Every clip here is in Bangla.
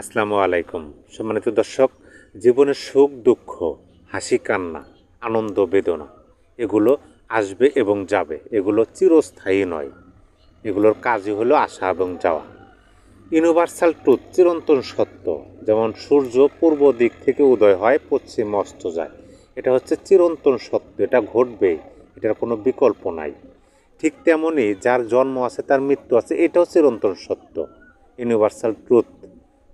আসসালামু আলাইকুম। সম্মানিত দর্শক, জীবনের সুখ, দুঃখ, হাসি, কান্না, আনন্দ, বেদনা, এগুলো আসবে এবং যাবে। এগুলো চিরস্থায়ী নয়। এগুলোর কাজই হলো আসা এবং যাওয়া। ইউনিভার্সাল ট্রুথ চিরন্তন সত্য। যেমন সূর্য পূর্ব দিক থেকে উদয় হয়, পশ্চিম অস্ত যায়। এটা হচ্ছে চিরন্তন সত্য। এটা ঘটবে এটার কোনো বিকল্প নাই। ঠিক তেমনই যার জন্ম আছে, তার মৃত্যু আছে, এটাও চিরন্তন সত্য। ইউনিভার্সাল ট্রুথ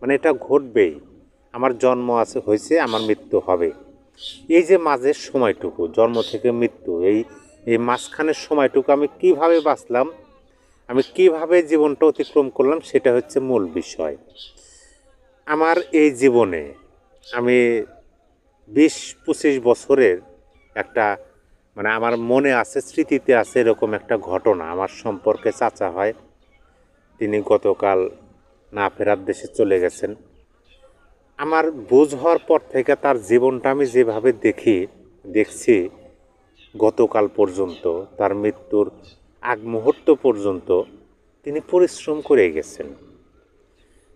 মানে এটা ঘটবেই। আমার জন্ম আছে, হয়েছে, আমার মৃত্যু হবে। এই যে মাঝের সময়টুকু, জন্ম থেকে মৃত্যু, এই এই মাঝখানের সময়টুকু আমি কীভাবে বাঁচলাম, আমি কীভাবে জীবনটা অতিক্রম করলাম, সেটা হচ্ছে মূল বিষয়। আমার এই জীবনে আমি বিশ, পঁচিশ বছরের একটা মানে আমার মনে আছে, স্মৃতিতে আছে এরকম একটা ঘটনা। আমার সম্পর্কে চাচা হয়, তিনি গতকাল না ফেরার দেশে চলে গেছেন। আমার বোঝ হওয়ার পর থেকে তার জীবনটা আমি যেভাবে দেখি, দেখছি, গতকাল পর্যন্ত, তার মৃত্যুর আগ মুহূর্ত পর্যন্ত তিনি পরিশ্রম করে গেছেন।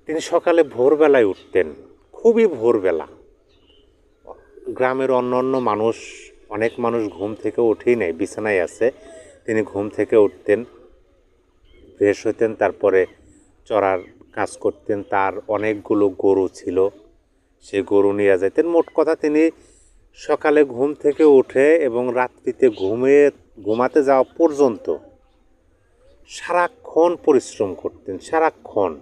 তিনি সকালে ভোরবেলায় উঠতেন, খুবই ভোরবেলা। গ্রামের অন্য অন্য মানুষ, অনেক মানুষ ঘুম থেকে উঠেই নেয়, বিছানায় আছে, তিনি ঘুম থেকে উঠতেন, ফ্রেশ হতেন, তারপরে চড়ার কাজ করতেন, তার অনেকগুলো গরু ছিল। সে গরু নিয়ে যেতেন মোট কথা তিনি সকালে ঘুম থেকে উঠে এবং রাত্রিতে ঘুমে, ঘুমাতে যাওয়া পর্যন্ত সারাক্ষণ পরিশ্রম করতেন, সারাক্ষণ।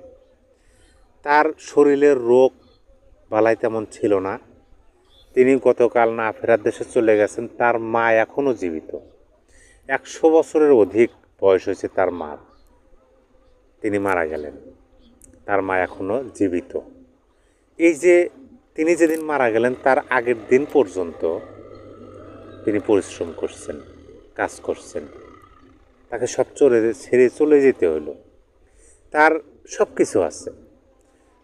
তার শরীরের রোগ বালাই তেমন ছিল না। তিনি গতকাল না ফেরার দেশে চলে গেছেন, তার মা এখনও জীবিত। একশো বছরের অধিক বয়স হয়েছে তার মার। তিনি মারা গেলেন। তার মা এখনও জীবিত। এই যে তিনি যেদিন মারা গেলেন, তার আগের দিন পর্যন্ত তিনি পরিশ্রম করছেন, কাজ করছেন। তাকে সব চলে ছেড়ে চলে যেতে হলো। তার সব কিছু আছে।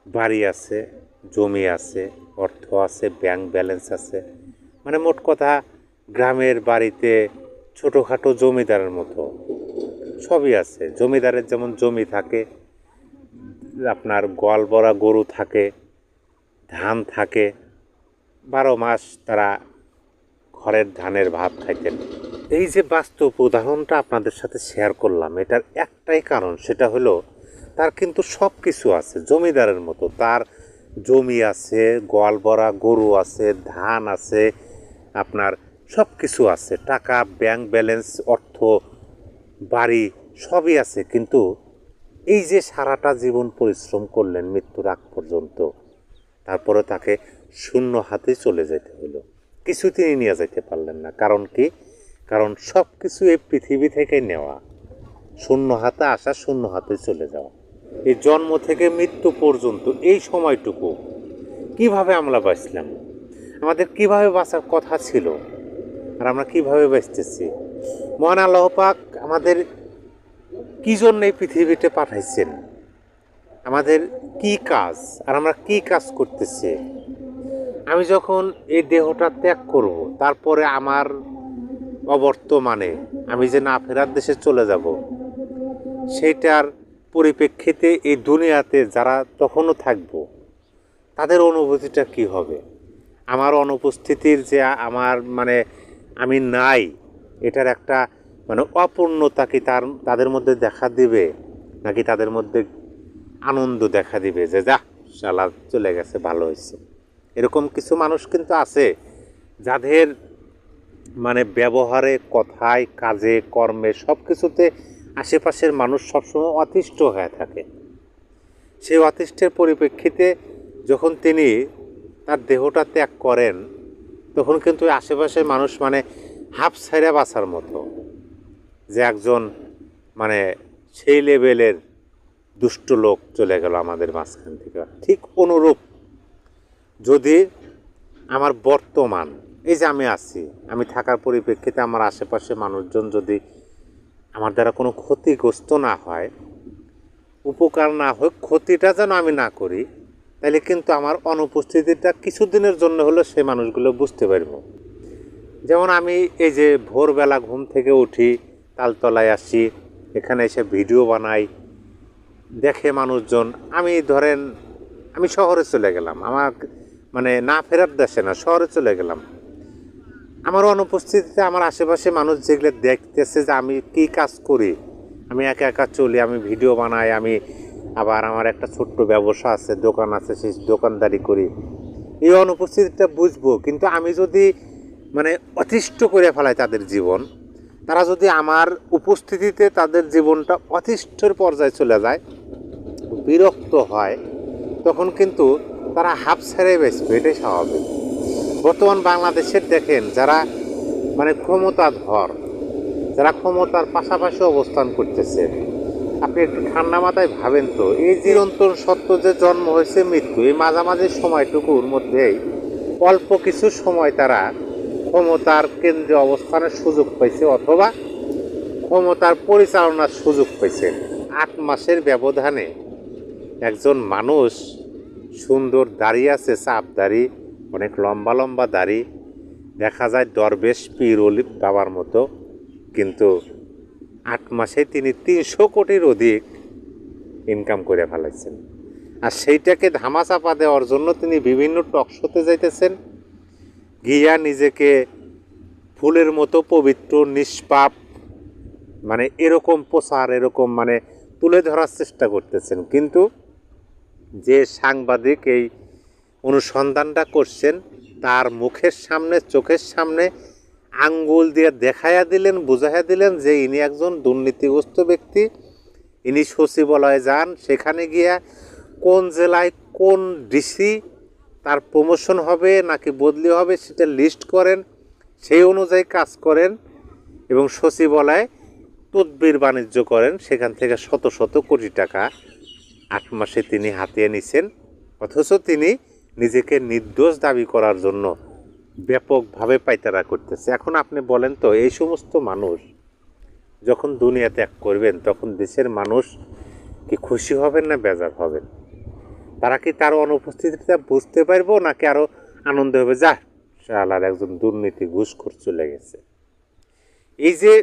বাড়ি আছে, জমি আছে, অর্থ আছে, ব্যাংক ব্যালেন্স আছে। মানে মোট কথা, গ্রামের বাড়িতে ছোটোখাটো জমিদারের মতো সবই আছে। জমিদারের যেমন জমি থাকে আপনার গোয়াল বড়া গরু থাকে, ধান থাকে, বারো মাস তারা ঘরের ধানের ভাব থাকেন এই যে বাস্তব উদাহরণটা আপনাদের সাথে শেয়ার করলাম, এটার একটাই কারণ সেটা হলো তার কিন্তু সব কিছু আছে, জমিদারের মতো। তার জমি আছে, গোয়াল বড়া গরু আছে, ধান আছে, আপনার সব কিছু আছে। টাকা, ব্যাংক ব্যালেন্স, অর্থ, বাড়ি সবই আছে, কিন্তু এই যে সারাটা জীবন পরিশ্রম করলেন মৃত্যুর আগ পর্যন্ত, তারপরে তাকে শূন্য হাতে চলে যেতে হলো। কিছু তিনি নিয়ে যেতে পারলেন না। কারণ কি? কারণ সব কিছু এই পৃথিবী থেকে নেওয়া। শূন্য হাতে আসা, শূন্য হাতে চলে যাওয়া। এই জন্ম থেকে মৃত্যু পর্যন্ত এই সময়টুকু কীভাবে আমরা বাঁচলাম? আমাদের কীভাবে বাঁচার কথা ছিল? আর আমরা কীভাবে বাঁচতেছি? মহান আল্লাহ পাক আমাদের কি জন্য এই পৃথিবীতে পাঠাইছেন? আমাদের কি কাজ আর আমরা কি কাজ করতেছি? আমি যখন এই দেহটা ত্যাগ করব, তারপরে আমার অবর্তমানে আমি যে না ফেরার দেশে চলে যাব, সেইটার পরিপ্রেক্ষিতে এই দুনিয়াতে যারা তখনও থাকব, তাদের অনুভূতিটা কি হবে? আমার অনুপস্থিতির যে আমার মানে আমি নাই, এটার একটা মানে অপূর্ণতা কি তার, তাদের মধ্যে দেখা দিবে, নাকি তাদের মধ্যে আনন্দ দেখা দিবে যে যা শালা চলে গেছে, ভালো হয়েছে। এরকম কিছু মানুষ কিন্তু আছে, যাদের মানে ব্যবহারে, কথায়, কাজে, কর্মে সব কিছুতে আশেপাশের মানুষ সবসময় অতিষ্ঠ হয়ে থাকে। সেই অতিষ্ঠের পরিপ্রেক্ষিতে যখন তিনি তার দেহটা ত্যাগ করেন, তখন কিন্তু আশেপাশের মানুষ মানে হাফ ছাইরা বাঁচার মতো। যে একজন মানে সেই লেভেলের দুষ্ট লোক চলে গেল আমাদের মাঝখান থেকে। ঠিক অনুরূপ যদি আমার বর্তমান, এই যে আমি আছি, আমি থাকার পরিপ্রেক্ষিতে আমার আশেপাশে মানুষজন যদি আমার দ্বারা কোনো ক্ষতিগ্রস্ত না হয়, উপকার না হোক, ক্ষতিটা যেন আমি না করি, তাহলে কিন্তু আমার অনুপস্থিতিটা কিছুদিনের জন্য হলেও সেই মানুষগুলো বুঝতে পারব। যেমন আমি এই যে ভোরবেলা ঘুম থেকে উঠি তালতলায় আসি এখানে এসে ভিডিও বানাই, দেখে মানুষজন, আমি ধরেন, আমি শহরে চলে গেলাম আমার মানে না ফেরার দেশে না, শহরে চলে গেলাম। আমার অনুপস্থিতিতে আমার আশেপাশে মানুষ যেগুলো দেখতেছে যে আমি কি কাজ করি, আমি একা একা চলি, আমি ভিডিও বানাই, আমি আবার আমার একটা ছোট্ট ব্যবসা আছে, দোকান আছে, সেই দোকানদারি করি। এই অনুপস্থিতিটা বুঝব, কিন্তু আমি যদি মানে অতিষ্ঠ করে ফেলাই তাদের জীবন তারা যদি আমার উপস্থিতিতে তাদের জীবনটা অতিষ্ঠের পর্যায়ে চলে যায়, বিরক্ত হয়, তখন কিন্তু তারা হাফ ছেড়ে বেসবে এটাই স্বাভাবিক। বর্তমান বাংলাদেশের দেখেন যারা মানে ক্ষমতাধর, যারা ক্ষমতার পাশাপাশি অবস্থান করতেছে, আপনি একটু ঠান্ডা মাথায় ভাবেন তো, এই চিরন্তন সত্য যে জন্ম হয়েছে মৃত্যু, এই মাঝামাঝি সময়টুকুর মধ্যেই অল্প কিছু সময় তারা ক্ষমতার কেন্দ্রে অবস্থানের সুযোগ পাইছে অথবা ক্ষমতার পরিচালনার সুযোগ পাইছে। আট মাসের ব্যবধানে একজন মানুষ সুন্দর দাড়ি আছে, চাপ দাড়ি, অনেক লম্বা লম্বা দাড়ি, দেখা যায় দরবেশ, পীর অলি বাবার মতো। কিন্তু আট মাসে তিনি তিনশো কোটির অধিক ইনকাম করে ফেলাইছেন। আর সেইটাকে ধামাচাপা দেওয়ার জন্য তিনি বিভিন্ন টকশোতে যাইতেছেন। গিয়া নিজেকে ফুলের মতো পবিত্র, নিষ্পাপ মানে এরকম প্রচার এরকম মানে তুলে ধরার চেষ্টা করতেছেন। কিন্তু যে সাংবাদিক এই অনুসন্ধানটা করছেন, তার মুখের সামনে, চোখের সামনে আঙ্গুল দিয়ে দেখাইয়া দিলেন, বুঝাইয়া দিলেন যে ইনি একজন দুর্নীতিগ্রস্ত ব্যক্তি। ইনি সচিবালয়ে যান, সেখানে গিয়া কোন জেলায় কোন ডিসি তার প্রমোশন হবে নাকি বদলি হবে সেটা লিস্ট করেন, সেই অনুযায়ী কাজ করেন এবং সচিবালয়ে তদবির বাণিজ্য করেন, সেখান থেকে শত শত কোটি টাকা আট মাসে তিনি হাতিয়ে নিছেন। অথচ তিনি নিজেকে নির্দোষ দাবি করার জন্য ব্যাপকভাবে পাইতারা করতেছে। এখন আপনি বলেন তো, এই সমস্ত মানুষ যখন দুনিয়া ত্যাগ করবেন, তখন দেশের মানুষ কি খুশি হবেন না বেজার হবেন? তারা কি তার অনুপস্থিতিটা বুঝতে পারব নাকি আরও আনন্দ হবে? যা, শালার একজন দুর্নীতি ঘুষখোর চলে গেছে। এই যে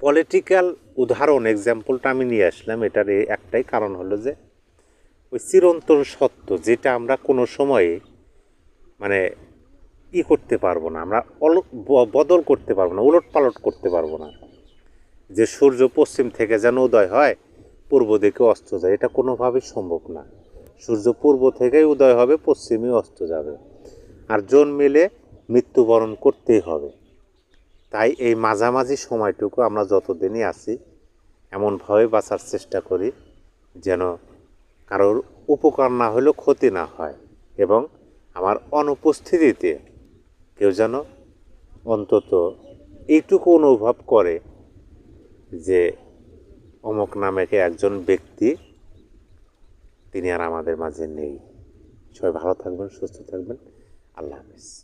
পলিটিক্যাল উদাহরণ এক্সাম্পলটা আমি নিয়ে আসলাম, এটার একটাই কারণ হলো যে, ওই চিরন্তন সত্য যেটা আমরা কোনো সময়ে মানে ই করতে পারব না, আমরা অল- বদল করতে পারব না উলট পালট করতে পারব না। যে সূর্য পশ্চিম থেকে যেন উদয় হয়, পূর্ব দিকে অস্ত যায়, এটা কোনোভাবেই সম্ভব না। সূর্য পূর্ব থেকেই উদয় হবে, পশ্চিমে অস্ত যাবে। আর জন মিলে মৃত্যুবরণ করতেই হবে। তাই এই মাঝামাঝি সময়টুকু আমরা যতদিনই আছি এমনভাবে বাঁচার চেষ্টা করি যেন কারোর উপকার না হলেও ক্ষতি না হয় এবং আমার অনুপস্থিতিতে কেউ যেন অন্তত এইটুকু অনুভব করে যে অমুক নামেকে একজন ব্যক্তি তিনি আর আমাদের মাঝে নেই। সবাই ভালো থাকবেন সুস্থ থাকবেন। আল্লাহ হাফিজ।